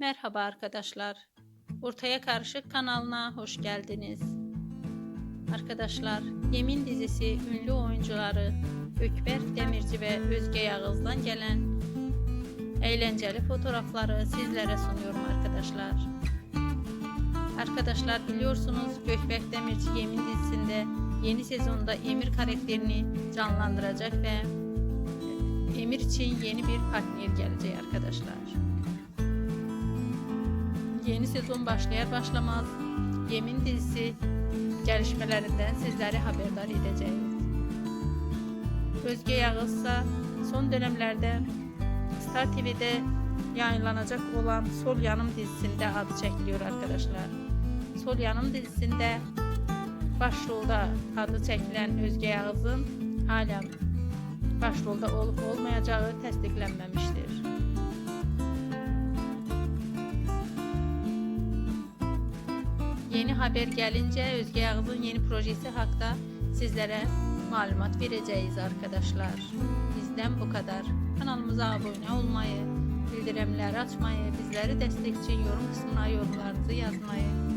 Merhaba arkadaşlar. Ortaya Karışık kanalına hoş geldiniz. Arkadaşlar, Yemin dizisi ünlü oyuncuları Ökberk Demirci ve Özge Yağız'dan gelen eğlenceli fotoğrafları sizlere sunuyorum arkadaşlar. Arkadaşlar biliyorsunuz Gökberk Demirci Yemin dizisinde yeni sezonda Emir karakterini canlandıracak ve Emir için yeni bir partner gelecek arkadaşlar. Yeni sezon başlayar başlamaz Yemin dizisi gelişmelerinden sizleri haberdar edeceğiz. Özge Yağızsa son dönemlerde Star TV'de yayınlanacak olan Sol Yanım dizisinde adı çekiliyor arkadaşlar. Sol Yanım dizisinde başrolda adı çekilen Özge Yağız'ın hala başrolda olup olmayacağı təsdiqlənməmişdir. Yeni haber gelince Özge Yağız'ın yeni projesi hakkında sizlere malumat vereceğiz arkadaşlar. Bizden bu kadar. Kanalımıza abone olmayı, bildirimleri açmayı, bizleri destek için yorum kısmına yorumlarınızı yazmayı